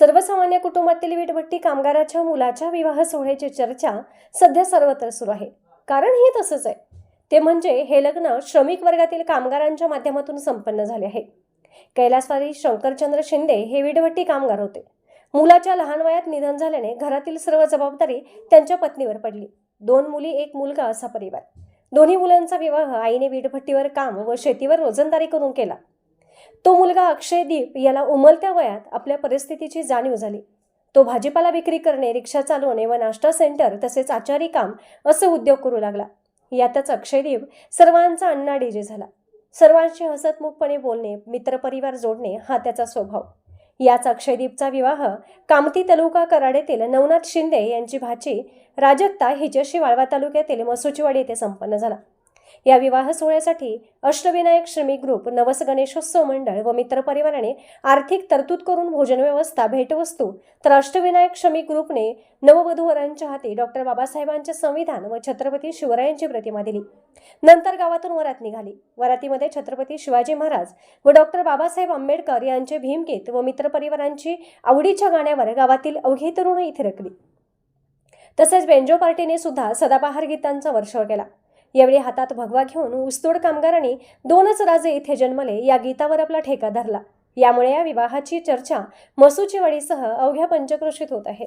सर्वसामान्य कुटुंबातील वीटभट्टी कामगाराच्या मुलाच्या विवाह सोहळ्याची चर्चा सध्या सर्वत्र सुरू आहे. कारण हे तसंच आहे. ते म्हणजे हे लग्न श्रमिक वर्गातील कामगारांच्या माध्यमातून संपन्न झाले आहे. कैलासवारी शंकरचंद्र शिंदे हे वीटभट्टी कामगार होते. मुलाच्या लहान वयात निधन झाल्याने घरातील सर्व जबाबदारी त्यांच्या पत्नीवर पडली. दोन मुली एक मुलगा असा परिवार. दोन्ही मुलांचा विवाह आईने वीटभट्टीवर काम व शेतीवर रोजंदारी करून केला. तो मुलगा अक्षयदीप याला उमलत्या वयात आपल्या परिस्थितीची जाणीव झाली. तो भाजीपाला विक्री करणे रिक्षा चालवणे व नाश्ता सेंटर तसेच आचारी काम असे उद्योग करू लागला. यातच अक्षयदीप सर्वांचा अण्णा डीजे झाला. सर्वांशी हसतमुखपणे बोलणे मित्रपरिवार जोडणे हा त्याचा स्वभाव. याच अक्षयदीपचा विवाह कामती तालुका कराडेतील नवनाथ शिंदे यांची भाची राजक्ता हिच्याशी वाळवा तालुक्यातील मसुचीवाडी येथे संपन्न झाला. या विवाह सोहळ्यासाठी अष्टविनायक श्रमिक ग्रुप नवस गणेशोत्सव मंडळ व मित्रपरिवाराने आर्थिक तरतूद करून भोजन व्यवस्था भेटवस्तू तर अष्टविनायक श्रमिक ग्रुपने नववधूवरांच्या हाती डॉक्टर बाबासाहेबांचे संविधान व छत्रपती शिवरायांची प्रतिमा दिली. नंतर गावातून वरात निघाली. वरातीमध्ये छत्रपती शिवाजी महाराज व डॉक्टर बाबासाहेब आंबेडकर यांचे भीमगीत व मित्रपरिवारांची आवडीच्या गाण्यावर गावातील अवघी तरुण इथे रकली तसेच बेंजो पार्टीने सुद्धा सदाबहार गीतांचा वर्षाव केला. यावेळी हातात भगवा घेऊन ऊसतोड कामगारांनी दोनच राजे इथे जन्मले या गीतावर आपला ठेका धरला. यामुळे या विवाहाची चर्चा मसूचीवाडीसह अवघ्या पंचक्रोशीत होत आहे.